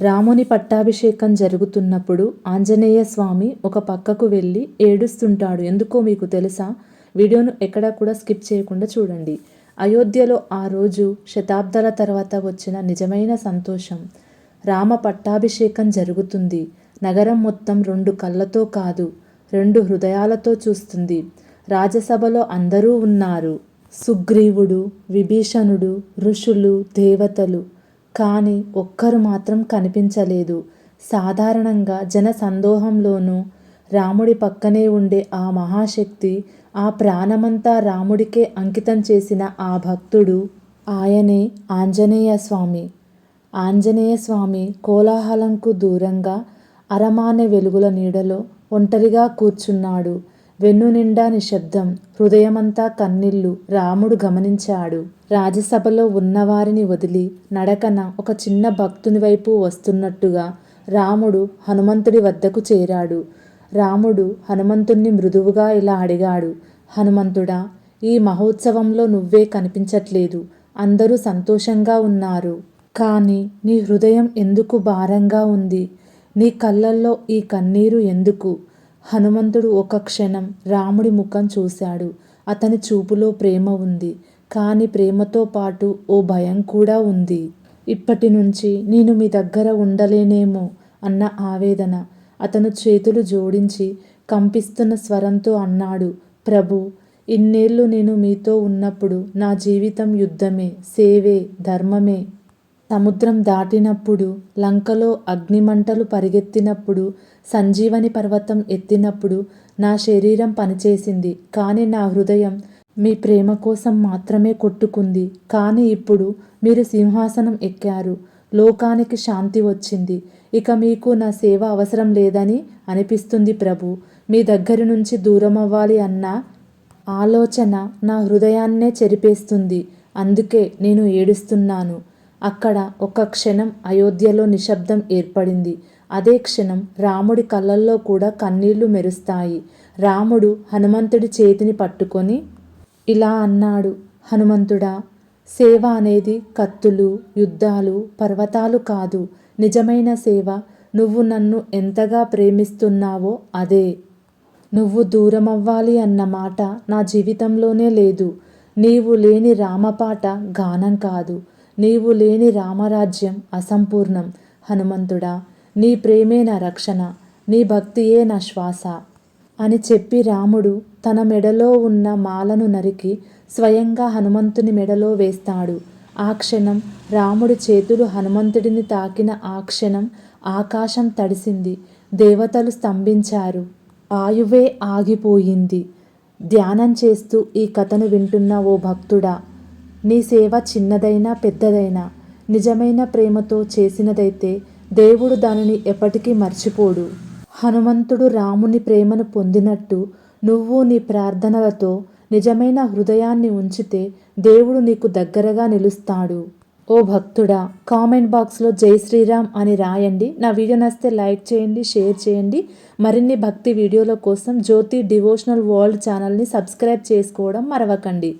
రాముని పట్టాభిషేకం జరుగుతున్నప్పుడు ఆంజనేయ స్వామి ఒక పక్కకు వెళ్ళి ఏడుస్తుంటాడు. ఎందుకో మీకు తెలుసా? వీడియోను ఎక్కడా కూడా స్కిప్ చేయకుండా చూడండి. అయోధ్యలో ఆ రోజు శతాబ్దాల తర్వాత వచ్చిన నిజమైన సంతోషం. రామ పట్టాభిషేకం జరుగుతుంది. నగరం మొత్తం రెండు కళ్ళతో కాదు రెండు హృదయాలతో చూస్తుంది. రాజసభలో అందరూ ఉన్నారు. సుగ్రీవుడు విభీషణుడు ఋషులు దేవతలు. కానీ ఒక్కరు మాత్రం కనిపించలేదు. సాధారణంగా జన సందోహంలోనూ రాముడి పక్కనే ఉండే ఆ మహాశక్తి ఆ ప్రాణమంతా రాముడికే అంకితం చేసిన ఆ భక్తుడు ఆయనే ఆంజనేయ స్వామి. ఆంజనేయ స్వామి కోలాహలంకు దూరంగా అరమానె వెలుగుల నీడలో ఒంటరిగా కూర్చున్నాడు. వెన్ను నిండా నిశ్శబ్దం. హృదయమంతా కన్నీళ్ళు. రాముడు గమనించాడు. రాజసభలో ఉన్నవారిని వదిలి నడకన ఒక చిన్న భక్తుని వైపు వస్తున్నట్టుగా రాముడు హనుమంతుడి వద్దకు చేరాడు. రాముడు హనుమంతుణ్ణి మృదువుగా ఇలా అడిగాడు. హనుమంతుడా ఈ మహోత్సవంలో నువ్వే కనిపించట్లేదు. అందరూ సంతోషంగా ఉన్నారు. కానీ నీ హృదయం ఎందుకు భారంగా ఉంది? నీ కళ్ళల్లో ఈ కన్నీరు ఎందుకు? హనుమంతుడు ఒక క్షణం రాముడి ముఖం చూశాడు. అతని చూపులో ప్రేమ ఉంది. కానీ ప్రేమతో పాటు ఓ భయం కూడా ఉంది. ఇప్పటి నుంచి నేను మీ దగ్గర ఉండలేనేమో అన్న ఆవేదన అతను చేతులు జోడించి కంపిస్తున్న స్వరంతో అన్నాడు. ప్రభు ఇన్నేళ్ళు నేను మీతో ఉన్నప్పుడు నా జీవితం యుద్ధమే సేవే ధర్మమే. సముద్రం దాటినప్పుడు లంకలో అగ్నిమంటలు పరిగెత్తినప్పుడు సంజీవని పర్వతం ఎత్తినప్పుడు నా శరీరం పనిచేసింది. కానీ నా హృదయం మీ ప్రేమ కోసం మాత్రమే కొట్టుకుంది. కానీ ఇప్పుడు మీరు సింహాసనం ఎక్కారు. లోకానికి శాంతి వచ్చింది. ఇక మీకు నా సేవ అవసరం లేదని అనిపిస్తుంది ప్రభు. మీ దగ్గర నుంచి దూరం అవ్వాలి అన్న ఆలోచన నా హృదయాన్నే చెరిపేస్తుంది. అందుకే నేను ఏడుస్తున్నాను. అక్కడ ఒక క్షణం అయోధ్యలో నిశ్శబ్దం ఏర్పడింది. అదే క్షణం రాముడి కళ్ళల్లో కూడా కన్నీళ్ళు మెరుస్తాయి. రాముడు హనుమంతుడి చేతిని పట్టుకొని ఇలా అన్నాడు హనుమంతుడా సేవ అనేది కత్తులు యుద్ధాలు పర్వతాలు కాదు. నిజమైన సేవ నువ్వు నన్ను ఎంతగా ప్రేమిస్తున్నావో అదే. నువ్వు దూరమవ్వాలి అన్న మాట నా జీవితంలోనే లేదు. నీవు లేని రామపాట గానం కాదు. నీవు లేని రామరాజ్యం అసంపూర్ణం. హనుమంతుడా నీ ప్రేమే నా రక్షణ నీ భక్తియే నా శ్వాస. అని చెప్పి రాముడు తన మెడలో ఉన్న మాలను నరికి స్వయంగా హనుమంతుని మెడలో వేస్తాడు. ఆ క్షణం రాముడి చేతులు హనుమంతుడిని తాకిన ఆ క్షణం ఆకాశం తడిసింది. దేవతలు స్తంభించారు. ఆయువే ఆగిపోయింది. ధ్యానం చేస్తూ ఈ కథను వింటున్న ఓ భక్తుడా నీ సేవ చిన్నదైనా పెద్దదైనా నిజమైన ప్రేమతో చేసినదైతే దేవుడు దానిని ఎప్పటికీ మర్చిపోడు. హనుమంతుడు రాముని ప్రేమను పొందినట్టు నువ్వు నీ ప్రార్థనలతో నిజమైన హృదయాన్ని ఉంచితే దేవుడు నీకు దగ్గరగా నిలుస్తాడు. ఓ భక్తుడా కామెంట్ బాక్స్లో జై శ్రీరామ్ అని రాయండి. నా వీడియో నచ్చితే లైక్ చేయండి షేర్ చేయండి. మరిన్ని భక్తి వీడియోల కోసం జ్యోతి డివోషనల్ వరల్డ్ ఛానల్ని సబ్స్క్రైబ్ చేసుకోవడం మరవకండి.